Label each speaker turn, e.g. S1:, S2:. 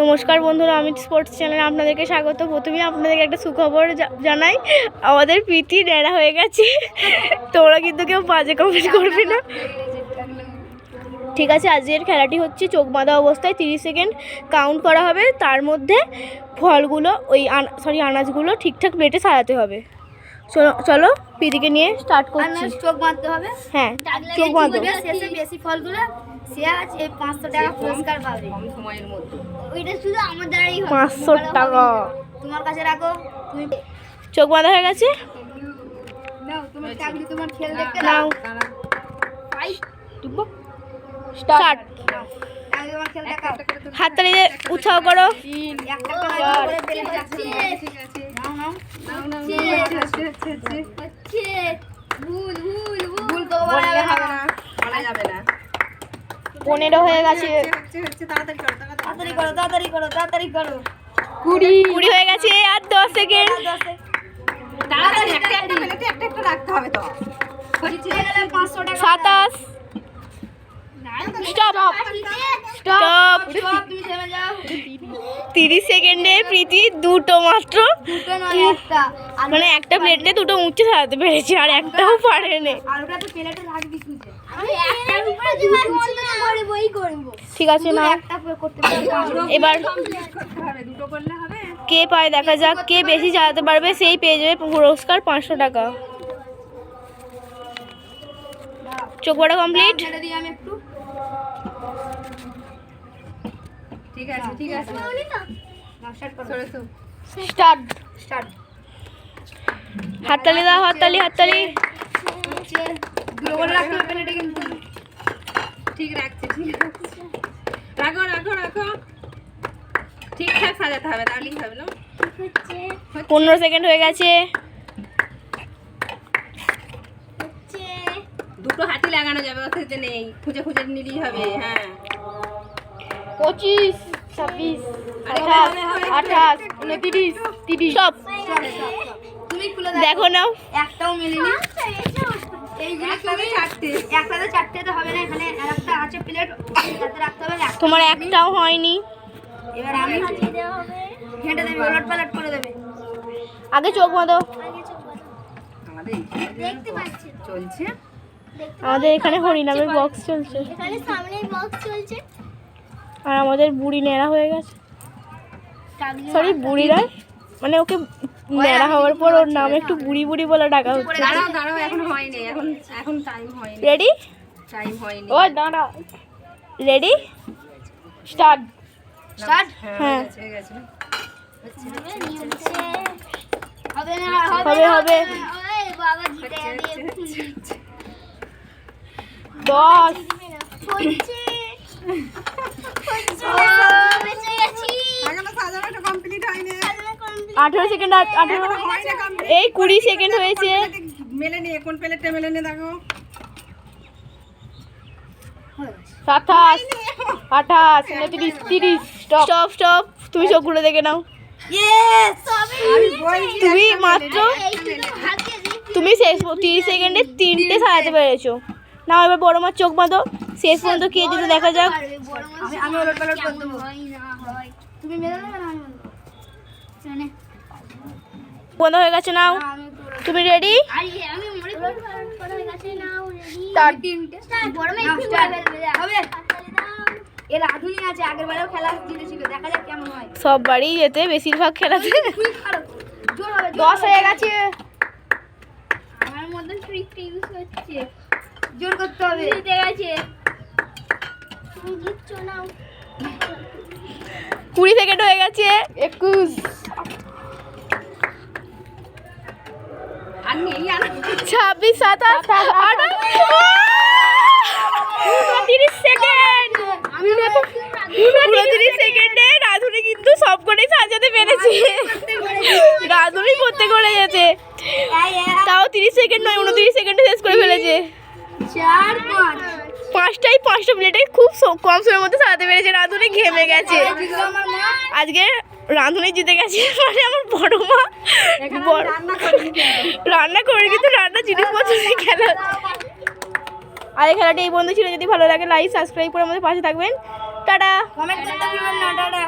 S1: নমস্কার বন্ধুরা, আমি স্পোর্টস চ্যানেলে আপনাদেরকে স্বাগত। প্রথমেই আপনাদেরকে একটা সুখবর জানাই, আমাদের প্রীতি ন্যাড়া হয়ে গেছে। তোমরা কিন্তু কেউ বাজে কমেন্ট করবে না। ঠিক আছে, আজকের খেলাটি হচ্ছে চোখ বাঁধা অবস্থায় তিরিশ সেকেন্ড কাউন্ট করা হবে। তার মধ্যে ফলগুলো ওই সরি আনাজগুলো ঠিকঠাক প্লেটে সাজাতে হবে। চলো চলো প্রীতিকে নিয়ে স্টার্ট করছি।
S2: আনাজ চোখ বাঁধতে হবে।
S1: হ্যাঁ চোখ বাঁধো।
S2: জিতবে, শেষে বেশি ফলগুলো সে আজ এই পাঁচশো টাকা পুরস্কার পাবে।
S3: কম সময়ের মধ্যে।
S2: ওইটা শুধু আমার দ্বারাই হবে।
S1: পাঁচশো টাকা।
S2: তোমার কাছে রাখো তুমি
S1: চোখ বাঁধা হয়ে গেছে?
S2: নাও তোমার চাকরি তোমার খেল দেখতে
S1: নাও।
S2: পাই
S1: স্টার্ট
S2: আগে তোমার
S1: হাততালি উৎসাহ করো।
S2: একটা করে
S1: পনেরো হয়ে গেছে।
S3: তাড়াতাড়ি করো তাড়াতাড়ি
S2: করো তাড়াতাড়ি করো।
S1: কুড়ি কুড়ি হয়ে গেছে আর দশ সেকেন্ড। তিরিশ সেকেন্ডে প্রীতি দুটো মাত্র।
S2: দুটো নয় একটা।
S1: মানে একটা প্লেটে দুটো উঁচে সাজাতে পেরেছে আর একটাও পারেনি ঠিক আছে না
S2: একটা করে করতে পারব।
S1: এবার কে পায় দেখা যাক কে বেশি চালাতে পারবে সেই পেয়ে যাবে পুরস্কার পাঁচশো টাকা। চোখ বড় কমপ্লিট
S2: ছেড়ে দিই আমি একটু
S3: ঠিক আছে ঠিক আছে।
S2: স্টার্ট করো।
S1: স্টার্ট।
S2: স্টার্ট।
S1: হাততালি দাও হাততালি হাততালি।
S2: করে রাখতে হবে প্লেটে কিন্তু।
S3: ঠিক রাখছি ঠিক রাখছি। রাখো রাখো রাখো। ঠিকঠাক সাজাতে হবে তাহলেই হবে না?
S1: পনেরো সেকেন্ড হয়ে গেছে।
S3: দুটো হাতি লাগানো যাবে অথচ নেই। খুঁজে খুঁজে নিলেই হবে হ্যাঁ।
S1: পঁচিশ ছাব্বিশ
S3: আঠাশ,
S1: আঠাশ উনত্রিশ তিরিশ। সব।
S2: তুমি খুলে
S1: দেখো। না
S2: একটাও মেলেনি।
S1: তোমার একটাও হয়নি।
S2: এবার আমি ঘেঁটে দেবে ওলট পালট করে দেবে।
S1: আগে চোখ বাঁধো।
S3: আমাদের
S2: দেখতে পাচ্ছি।
S3: চলছে।
S1: আমাদের এখানে হরিনামের বক্স চলছে।
S2: এখানে সামনেই বক্স চলছে।
S1: আর আমাদের বুড়ি নেড়া হয়ে গেছে। সরি বুড়ি নয় মানে ওকে নেড়া হওয়ার পর ওর নাম একটু বুড়ি বুড়ি বলে ডাকা হচ্ছে।
S3: দাঁড়াও দাঁড়াও এখন হয়নি এখন এখন টাইম হয়নি।
S1: রেডি ও দাঁড়া। রেডি স্টার্ট
S2: স্টার্ট
S3: হ্যাঁ
S1: হ্যাঁ।
S2: হবে
S1: হবে। দশ আঠেরো সেকেন্ড আঠেরো এই কুড়ি সেকেন্ড হয়েছে।
S3: মেলে নিয়ে কোন প্লেটে মেলে নিয়ে দেখো।
S1: সাতাশ আঠাশ উনত্রিশ তিরিশ। স্টপ স্টপ তুমি চোখগুলো দেখে নাও। তুমি মাত্র তুমি শেষ তিরিশ সেকেন্ডে তিনটে সাজাতে পেরেছ। না এবার বড় মার চোখ বাঁধো। শেষ পর্যন্ত কে যেতে দেখা যাক।
S2: আমি আমি ওলট পালট করে দেবো। তুমি মেরে দেবে না আমি।
S1: বন্ধ হয়ে গেছে নাও। তুমি রেডি
S2: হয়ে
S1: সব বাড়ি যেতে বেশিরভাগ খেলাতে দশ হয়ে গেছে।
S2: আমার মতন ইউজ হচ্ছে। জোর করতে হবে। জিতে গেছে।
S1: কুড়ি সেকেন্ড হয়ে গেছে। একুশ। ছাব্বিশ সাতাশ আঠাশ। উনত্রিশ সেকেন্ড। উনত্রিশ সেকেন্ডে রাধুনি কিন্তু সব সাজাতে পেরেছে। রাধুনি করতে করে গেছে। তাও তিরিশ সেকেন্ড নয় উনত্রিশ সেকেন্ডে শেষ করে ফেলেছে।
S2: চার পাঁচ।
S1: পাঁচটাই পাঁচটা প্লেটে খুব কম সময়ের মধ্যে সাজাতে পেরেছে। রাঁধুনি ঘেমে গেছে। আজকে রাঁধুনি জিতে গেছে মানে আমার বড় মা।
S3: রান্না
S1: করে কিন্তু রান্না জিনিসপত্র খেলা আর এই খেলাটি এই বন্ধু ছিল। যদি ভালো লাগে লাইক সাবস্ক্রাইব করে আমাদের পাশে থাকবেন। টাটা।
S2: কমেন্ট করতে ভুলবেন না টাটা।